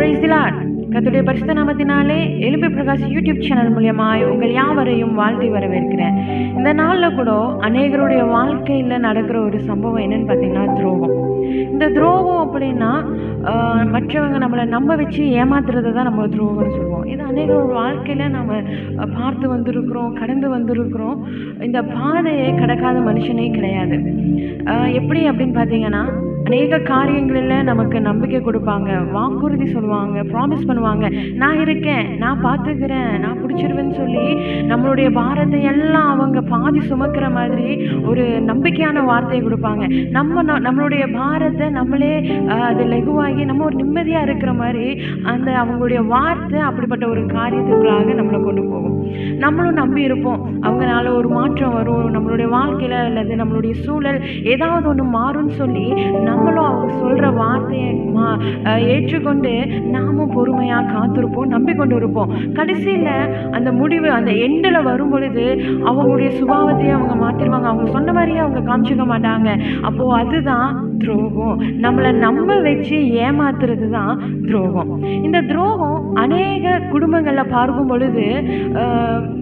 Price கத்துடைய பரிசுத்த நாமத்தினாலே எலும்பு பிரகாஷ் யூடியூப் சேனல் மூலியமாய் உங்கள் யாவரையும் வாழ்த்தி வரவேற்கிறேன். இந்த நாளில் கூட அநேகருடைய வாழ்க்கையில் நடக்கிற ஒரு சம்பவம் என்னன்னு பார்த்தீங்கன்னா துரோகம். இந்த துரோகம் அப்படின்னா மற்றவங்க நம்மளை நம்ப வச்சு ஏமாத்துறதை தான் நம்ம துரோகம்னு சொல்லுவோம். இது அநேகரோட வாழ்க்கையில் நம்ம பார்த்து வந்திருக்கிறோம் கடந்து வந்திருக்கிறோம். இந்த பாதையை கடக்காத மனுஷனே கிடையாது. எப்படி அப்படின்னு பார்த்தீங்கன்னா அநேக காரியங்களில் நமக்கு நம்பிக்கை கொடுப்பாங்க. வாக்குறுதி சொல்லுவாங்க ப்ராமிஸ் பண்ணுவாங்க. நான் இருக்கேன் நான் பார்த்துக்கிறேன் நான் பிடிச்சிருவேன்னு சொல்லி நம்மளுடைய பாரத்தை எல்லாம் அவங்க பாதி சுமக்கிற மாதிரி ஒரு நம்பிக்கையான வார்த்தையை கொடுப்பாங்க. நம்ம நம்மளுடைய பாரத்தை நம்மளே அது லெகுவாகி நம்ம ஒரு நிம்மதியாக இருக்கிற மாதிரி அந்த அவங்களுடைய வார்த்தை அப்படிப்பட்ட ஒரு காரியத்துக்குள்ளாக நம்மளை கொண்டு போகும். நம்மளும் நம்பி இருப்போம். அவங்கனால ஒரு மாற்றம் வரும். நம்மளுடைய வாழ்க்கையில் அல்லது நம்மளுடைய சூழல் ஏதாவது ஒன்று மாறும்னு சொல்லி நம்மளும் அவங்க சொல்கிற வார்த்தையை மா ஏற்றுக்கொண்டு நாமும் பொறுமையாக காத்திருப்போம் நம்பிக்கொண்டு இருப்போம். கடைசியில் அந்த முடிவு அந்த எண்டில் வரும் பொழுது அவங்களுடைய சுபாவத்தையே அவங்க மாற்றிடுவாங்க அவங்க சொன்ன மாதிரியே அவங்க காமிச்சிக்க மாட்டாங்க. அப்போது அதுதான் துரோகம். நம்மளை நம்ப வச்சு ஏமாத்துறது தான் துரோகம். இந்த துரோகம் அநேக குடும்பங்களில் பார்க்கும் பொழுது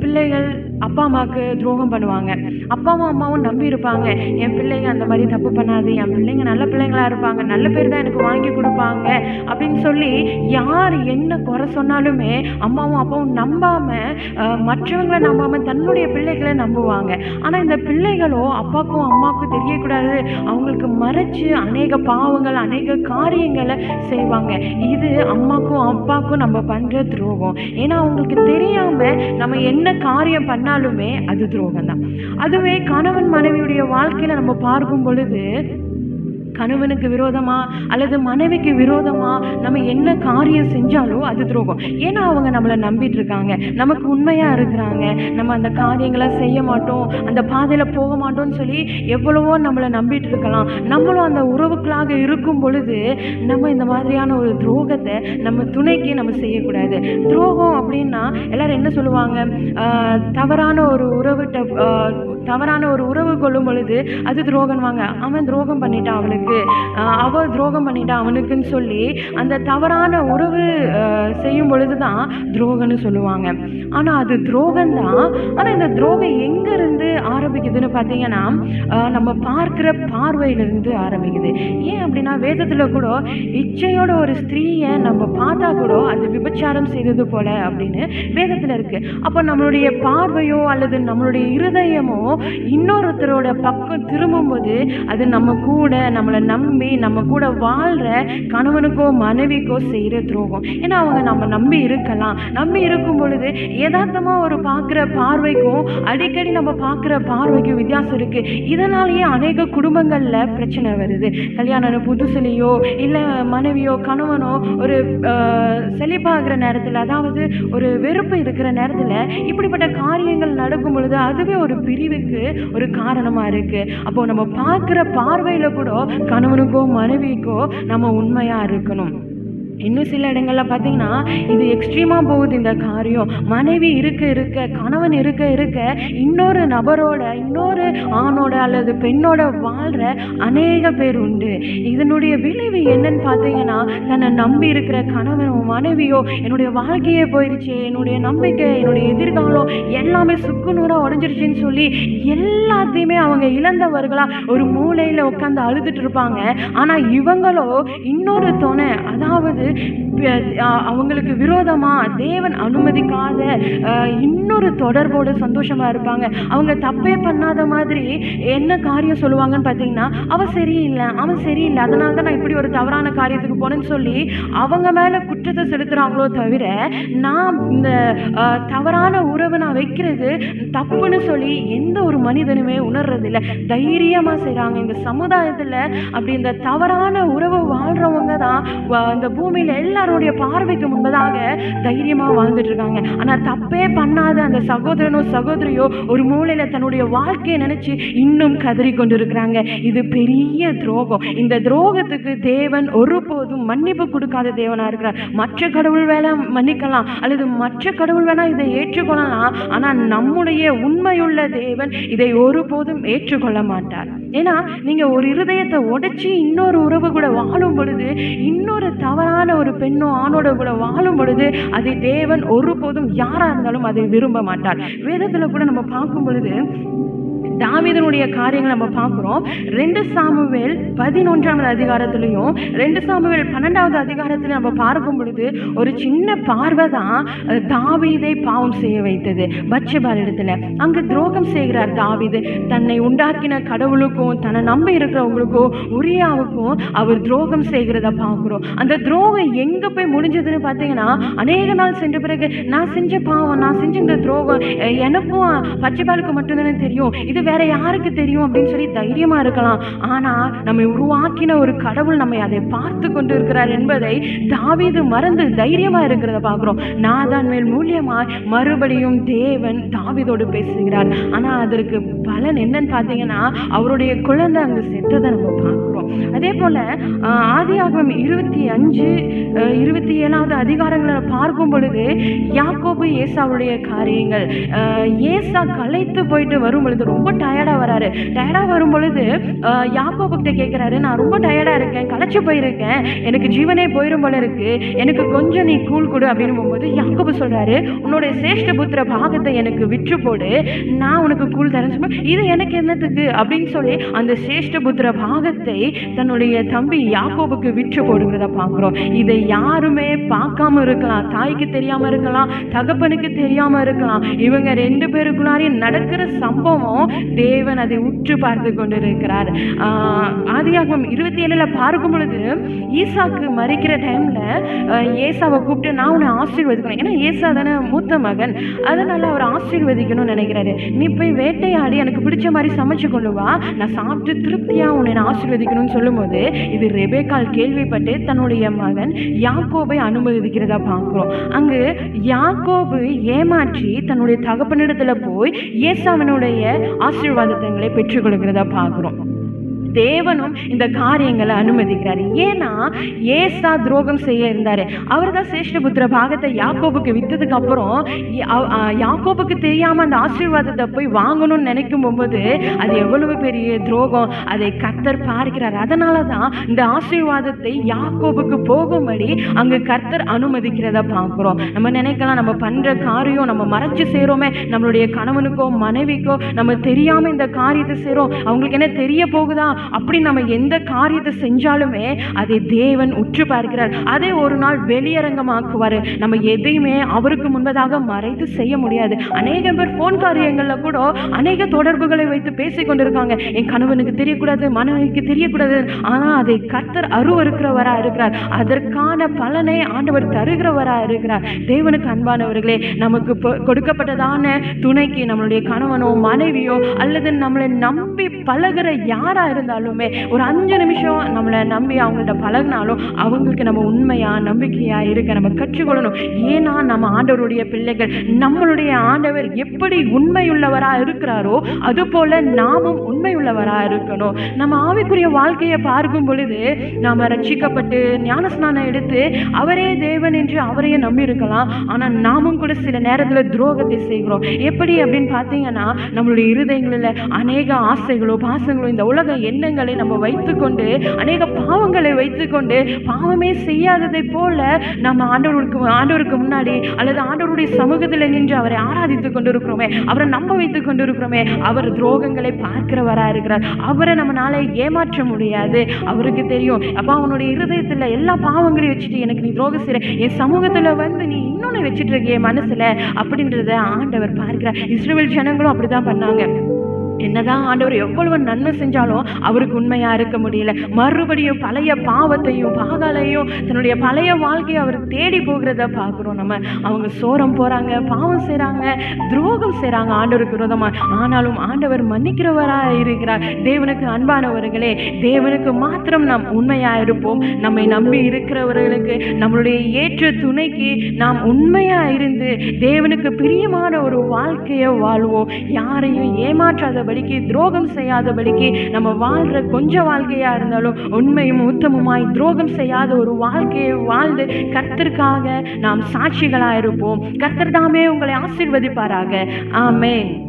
பிள்ளைகள் அப்பா அம்மாவுக்கு துரோகம் பண்ணுவாங்க. அப்பாவும் அம்மாவும் நம்பி இருப்பாங்க. என் பிள்ளைங்க அந்த மாதிரி தப்பு பண்ணாது. என் பிள்ளைங்க நல்ல பிள்ளைங்களா இருப்பாங்க. நல்ல பேர் தான் எனக்கு வாங்கி கொடுப்பாங்க அப்படின்னு சொல்லி யார் என்ன குறை சொன்னாலுமே அம்மாவும் அப்பாவும் நம்பாம மற்றவங்களை நம்பாம தன்னுடைய பிள்ளைகளை நம்புவாங்க. ஆனா இந்த பிள்ளைகளோ அப்பாக்கும் அம்மாவுக்கும் தெரியக்கூடாது. அவங்களுக்கு மறைச்சு அநேக பாவங்கள் அநேக காரியங்களை செய்வாங்க. இது அம்மாக்கும் அப்பாக்கும் நம்ம பண்ற துரோகம். ஏன்னா அவங்களுக்கு தெரியாம நம்ம என்ன காரியம் பண்ண பண்ணாலுமே அது துரோகம் தான் அதுவே கணவன் மனைவியுடைய வாழ்க்கையில நம்ம பார்க்கும் பொழுது கணவனுக்கு விரோதமா அல்லது மனைவிக்கு விரோதமா நம்ம என்ன காரியம் செஞ்சாலும் அது துரோகம். ஏன்னா அவங்க நம்மளை நம்பிட்டு இருக்காங்க நமக்கு உண்மையா இருக்கிறாங்க. நம்ம அந்த காரியங்களை செய்ய மாட்டோம். அந்த பாதையில போக மாட்டோம்னு சொல்லி எவ்வளவோ நம்மளை நம்பிட்டு இருக்கலாம் நம்மளும் அந்த உறவுகளாக இருக்கும் பொழுது நம்ம இந்த மாதிரியான ஒரு துரோகத்தை நம்ம துணைக்கு நம்ம செய்யக்கூடாது. துரோகம் அப்படின்னா எல்லாரும் என்ன சொல்லுவாங்க? தவறான ஒரு உறவுகிட்ட தவறான ஒரு உறவு கொள்ளும் பொழுது அது துரோகம்வாங்க அவன் துரோகம் பண்ணிட்டான் அவளுக்கு அவள் அவ துரோகம் பண்ணிட்டா அவனுக்குன்னு சொல்லி அந்த தவறான உறவு செய்யும் பொழுது தான் துரோகம்னு சொல்லுவாங்க. ஆனால் அது துரோகம் தான் ஆனால் இந்த துரோகம் எங்கேருந்து ஆரம்பிக்குதுன்னு பார்த்தீங்கன்னா நம்ம பார்க்குற பார்வையிலிருந்து ஆரம்பிக்குது. ஏன் அப்படின்னா வேதத்தில் கூட இச்சையோட ஒரு ஸ்திரீயை நம்ம பார்த்தா கூட அது விபச்சாரம் செய்தது போல அப்படின்னு வேதத்தில் இருக்குது அப்போ நம்மளுடைய பார்வையோ அல்லது நம்மளுடைய இருதயமோ இன்னொருத்தரோட பக்கம் திரும்பும்போது அது நம்ம கூட நம்மளை நம்பி நம்ம கூட வாழ்கிற கணவனுக்கோ மனைவிக்கோ செய்கிற துரோகம். ஏன்னா அவங்க நம்ம நம்பி இருக்கலாம். நம்பி இருக்கும் பொழுது யதார்த்தமாக ஒரு பார்க்குற பார்வைக்கும் அடிக்கடி நம்ம பார்க்குற பார்வைக்கும் வித்தியாசம் இருக்குது இதனாலேயே அநேக குடும்பங்களில் பிரச்சனை வருது. கல்யாணம் புதுசுலேயோ இல்லை மனைவியோ கணவனோ ஒரு செழிப்பாகிற நேரத்தில் அதாவது ஒரு வெறுப்பு இருக்கிற நேரத்தில் இப்படிப்பட்ட காரியங்கள் நடக்கும் பொழுது அதுவே ஒரு பிரிவுக்கு ஒரு காரணமாக இருக்குது அப்போ நம்ம பார்க்குற பார்வையில் கூட கணவனுக்கோ மனைவிக்கோ நம்ம உண்மையாக இருக்கணும். இன்னும் சில இடங்களில் பார்த்தீங்கன்னா இது எக்ஸ்ட்ரீமாக போகுது இந்த காரியம். மனைவி இருக்க இருக்க கணவன் இருக்க இருக்க இன்னொரு நபரோட இன்னொரு ஆணோட அல்லது பெண்ணோட வாழ்கிற அநேக பேர் உண்டு. இதனுடைய விளைவு என்னன்னு பார்த்தீங்கன்னா தன்னை நம்பி இருக்கிற கணவனோ மனைவியோ என்னுடைய வாழ்க்கையே போயிடுச்சு என்னுடைய நம்பிக்கை என்னுடைய எதிர்காலம் எல்லாமே சுக்குநூறாக உடஞ்சிருச்சுன்னு சொல்லி எல்லாத்தையுமே அவங்க இழந்தவர்களாக ஒரு மூலையில் உட்காந்து அழுதுட்டு இருப்பாங்க. ஆனால் இவங்களோ இன்னொரு துணை அதாவது Bitch. அவங்களுக்கு விரோதமாக தேவன் அனுமதிக்காத இன்னொரு தொடர்போட சந்தோஷமாக இருப்பாங்க. அவங்க தப்பே பண்ணாத மாதிரி என்ன காரியம் சொல்லுவாங்கன்னு பார்த்தீங்கன்னா அவன் சரியில்லை அவன் சரியில்லை அதனால தான் நான் இப்படி ஒரு தவறான காரியத்துக்கு போனேன்னு சொல்லி அவங்க மேலே குற்றத்தை செலுத்துகிறாங்களோ தவிர நான் இந்த தவறான உறவை நான் வைக்கிறது தப்புன்னு சொல்லி எந்த ஒரு மனிதனுமே உணர்றதில்ல. தைரியமாக செய்கிறாங்க இந்த சமுதாயத்தில் அப்படி இந்த தவறான உறவு வாழ்கிறவங்க தான் இந்த பூமியில் எல்லாரும் எல்லாருடைய பார்வைக்கு முன்பதாக தைரியமா வாழ்ந்துட்டு இருக்காங்க. ஆனா தப்பே பண்ணாத அந்த சகோதரனோ சகோதரியோ ஒரு மூலையில தன்னுடைய வாழ்க்கையை நினைச்சு இன்னும் கதறி கொண்டிருக்கிறாங்க. இது பெரிய துரோகம். இந்த துரோகத்துக்கு தேவன் ஒருபோதும் மன்னிப்பு கொடுக்காத தேவனா இருக்கிறார். மற்ற கடவுள் வேலை மன்னிக்கலாம். அல்லது மற்ற கடவுள் வேணா இதை ஏற்றுக்கொள்ளலாம். ஆனா நம்முடைய உண்மையுள்ள தேவன் இதை ஒருபோதும் ஏற்றுக்கொள்ள மாட்டார். ஏன்னா நீங்க ஒரு இருதயத்தை உடைச்சி இன்னொரு உறவு கூட வாழும் பொழுது இன்னொரு தவறான ஒரு பெண் பெண்ணும் ஆணோட கூட வாழும் பொழுது அதை தேவன் ஒருபோதும் யாரா இருந்தாலும் அதை விரும்ப மாட்டார். வேதத்துல கூட நம்ம பார்க்கும் பொழுது தாவீதனுடைய காரியங்களை நம்ம பார்க்குறோம். ரெண்டு சாமுவேல் பதினொன்றாவது அதிகாரத்துலேயும் ரெண்டு சாமுவேல் பன்னெண்டாவது அதிகாரத்துலையும் நம்ம பார்க்கும் பொழுது ஒரு சின்ன பார்வை தான் தாவிதை தாவீதை பாவம் செய்ய வைத்தது. பட்சபால் இடத்துல. அங்கு துரோகம் செய்கிறார் தாவீது. தன்னை உண்டாக்கின கடவுளுக்கும் தன்னை நம்பி இருக்கிறவங்களுக்கும் உரியாவுக்கும் அவர் துரோகம் செய்கிறத பார்க்குறோம். அந்த துரோகம் எங்கே போய் முடிஞ்சதுன்னு பார்த்தீங்கன்னா அநேக நாள் சென்ற பிறகு நான் செஞ்ச பாவம் நான் செஞ்ச இந்த துரோகம் எனக்கும் பச்சைபாலுக்கு மட்டும்தானே தெரியும். இது வேற யாருக்கு தெரியும் அப்படின்னு சொல்லி தைரியமா இருக்கலாம். ஆனா நம்மை உருவாக்கின ஒரு கடவுள் நம்மை அதை பார்த்து கொண்டு இருக்கிறார் என்பதை தாவீது மறந்து தைரியமா இருக்கிறத பார்க்கிறோம். நாதான் மேல் மூலியமாய் மறுபடியும் தேவன் தாவிதோடு பேசுகிறார். ஆனா அதற்கு பலன் என்னன்னு பார்த்தீங்கன்னா அவருடைய குழந்தை அங்கு செத்ததை நம்ம பார்க்குறோம். அதே போல ஆஹ், ஆதியாகமம் இருபத்தி அஞ்சு இருபத்தி ஏழாவது அதிகாரங்களை பார்க்கும் பொழுது யாக்கோபு ஏசாவுடைய காரியங்கள் ஏசா கலைத்து போயிட்டு வரும் பொழுது ரொம்ப டயர்டாக வராரு. டயர்டாக வரும் பொழுது ஆஹ், கிட்ட நான் ரொம்ப டயர்டாக இருக்கேன் களைச்சி போயிருக்கேன். எனக்கு ஜீவனே போயிடும் போல இருக்கு. எனக்கு கொஞ்சம் நீ கூழ் கொடு அப்படின்னு போகும்போது யாக்கோபு சொல்கிறாரு உன்னுடைய சேஷ்ட புத்திர பாகத்தை எனக்கு விற்று போடு. நான் உனக்கு கூழ் தரேன் சொல்லுவேன் இது எனக்கு என்னத்துக்கு? அப்படின்னு சொல்லி அந்த சேஷ்ட புத்திர பாகத்தை தன்னுடைய தம்பி யாக்கோபுக்கு விற்று போடுகிறத பார்க்குறோம். இதை யாருமே பார்க்காம இருக்கலாம். தாய்க்கு தெரியாமல் இருக்கலாம். தகப்பனுக்கு தெரியாமல் இருக்கலாம். இவங்க ரெண்டு பேருக்குள்ளாரையும் நடக்கிற சம்பவம் தேவன் அதை உற்று பார்த்து கொண்டிருக்கிறார். ஆஹ் இருபத்தி ஏழில் பார்க்கும் பொழுது ஈசாக்கு மறிக்கிற டைமில் ஏசாவை கூப்பிட்டு நான் உன்னை ஆசீர்வதிக்கணும். ஏன்னா ஏசா தானே மூத்த மகன். அதனால் அவர் ஆசீர்வதிக்கணும்னு நினைக்கிறாரு. நீ போய் வேட்டையாடி எனக்கு பிடிச்ச மாதிரி சமைச்சு கொண்டு வா. நான் சாப்பிட்டு திருப்தியாக உன்னை நான் ஆசீர்வதிக்கணும்னு சொல்லும்போது இது ரெபேக்கால் கேள்விப்பட்டு தன்னுடைய மகன் யாக்கோபை அனுமதிக்கிறதா பார்க்குறோம். அங்கு யாக்கோபு ஏமாற்றி தன்னுடைய தகப்பனிடத்தில் போய் ஏசாவனுடைய ஆசீர்வாதங்களை பெற்றுக்கொள்கிறதா பார்க்குறோம். தேவனும் இந்த காரியங்களை அனுமதிக்கிறார். ஏன்னா ஏசா துரோகம் செய்ய இருந்தாரு. அவர் தான் சேஷ்டபுத்திர பாகத்தை யாக்கோபுக்கு வித்ததுக்கு அப்புறம் யா- யாக்கோபுக்கு தெரியாம அந்த ஆசீர்வாதத்தை போய் வாங்கணும்னு நினைக்கும் போது அது எவ்வளவு பெரிய துரோகம் அதை கர்த்தர் பார்க்கிறார். அதனால தான் இந்த ஆசீர்வாதத்தை யாக்கோபுக்கு போகும்படி அங்கு கர்த்தர் அனுமதிக்கிறத பார்க்குறோம். நம்ம நினைக்கலாம் நம்ம பண்ற காரியம் நம்ம மறைச்சு செய்கிறோமே நம்மளுடைய கணவனுக்கோ மனைவிக்கோ நம்ம தெரியாம இந்த காரியத்தை செய்கிறோம் அவங்களுக்கு என்ன தெரிய போகுதா? அப்படி நம்ம எந்த காரியத்தை செஞ்சாலுமே அதை தேவன் உற்று பார்க்கிறார். அதை ஒரு நாள் வெளியரங்கமாக்குவார். நம்ம எதையுமே அவருக்கு முன்பதாக மறைத்து செய்ய முடியாது. அநேக பேர் ஃபோன் காரியங்களில் கூட அநேக தொடர்புகளை வைத்து பேசிக்கொண்டிருக்காங்க. என் கணவனுக்கு தெரியக்கூடாது மனைவிக்கு தெரியக்கூடாது. ஆனால் அதை கர்த்தர் அருவருக்கிறவராக இருக்கிறார். அதற்கான பலனை ஆண்டவர் தருகிறவராக இருக்கிறார். தேவனுக்கு அன்பானவர்களே நமக்கு கொடுக்கப்பட்டதான துணைக்கு நம்மளுடைய கணவனோ மனைவியோ அல்லது நம்மளை நம்பி பழகுற இருந்தால் இருந்தாலுமே ஒரு அஞ்சு நிமிஷம் நம்மளை நம்பி அவங்கள்ட்ட பழகினாலும் அவங்களுக்கு நம்ம உண்மையா நம்பிக்கையா இருக்க நம்ம கற்றுக்கொள்ளணும். ஏன்னா நம்ம ஆண்டவருடைய பிள்ளைகள் நம்மளுடைய ஆண்டவர் எப்படி உண்மையுள்ளவரா இருக்கிறாரோ அது போல நாமும் உண்மையுள்ளவரா இருக்கணும். நம்ம ஆவிக்குரிய வாழ்க்கையை பார்க்கும் பொழுது நாம ரட்சிக்கப்பட்டு ஞானஸ்நானம் எடுத்து அவரே தேவன் என்று அவரையே நம்பி இருக்கலாம் நாமும் கூட சில நேரத்தில் துரோகத்தை செய்கிறோம். எப்படி அப்படின்னு பார்த்தீங்கன்னா நம்மளுடைய இருதயங்களில் அநேக ஆசைகளோ பாசங்களோ இந்த உலகம் என்ன எண்ணங்களை நம்ம வைத்துக்கொண்டு அநேக பாவங்களை வைத்துக்கொண்டு பாவமே செய்யாததை போல நம்ம ஆண்டவருக்கு ஆண்டவருக்கு முன்னாடி அல்லது ஆண்டவருடைய சமூகத்தில் நின்று அவரை ஆராதித்து கொண்டிருக்கிறோமே அவரை நம்ப வைத்து கொண்டிருக்கிறோமே அவர் துரோகங்களை பார்க்கிறவராக இருக்கிறார். அவரை நம்மளால ஏமாற்ற முடியாது. அவருக்கு தெரியும் அப்ப அவனுடைய இருதயத்துல எல்லா பாவங்களையும் வச்சுட்டு எனக்கு நீ துரோகம் செய்ய என் சமூகத்துல வந்து நீ இன்னொன்னு வச்சுட்டு இருக்கிய மனசுல அப்படின்றத ஆண்டவர் பார்க்கிறார். இஸ்ரேல் ஜனங்களும் அப்படிதான் பண்ணாங்க. என்னதான் ஆண்டவர் எவ்வளவு நன்மை செஞ்சாலும் அவருக்கு உண்மையா இருக்க முடியல. மறுபடியும் பழைய பாவத்தையும் பாகாலையும் தன்னுடைய பழைய வாழ்க்கையை அவர் தேடி போகிறத பார்க்குறோம் நம்ம. அவங்க சோரம் போறாங்க பாவம் செய்கிறாங்க துரோகம் செய்கிறாங்க ஆண்டவருக்கு விரோதமாக ஆனாலும் ஆண்டவர் மன்னிக்கிறவராக இருக்கிறார். தேவனுக்கு அன்பானவர்களே தேவனுக்கு மாத்திரம் நாம் உண்மையா இருப்போம். நம்மை நம்பி இருக்கிறவர்களுக்கு நம்மளுடைய ஏற்ற துணைக்கு நாம் உண்மையா இருந்து தேவனுக்கு பிரியமான ஒரு வாழ்க்கையை வாழ்வோம். யாரையும் ஏமாற்றாத செய்யாதபடிக்கு துரோகம் செய்யாதபடிக்கு நம்ம வாழ்ற கொஞ்ச வாழ்க்கையா இருந்தாலும் உண்மையும் உத்தமமாய் துரோகம் செய்யாத ஒரு வாழ்க்கையை வாழ்ந்து கர்த்தருக்காக நாம் சாட்சிகளாக இருப்போம். கர்த்தர் தாமே உங்களை ஆசீர்வதிப்பாராக. ஆமேன்.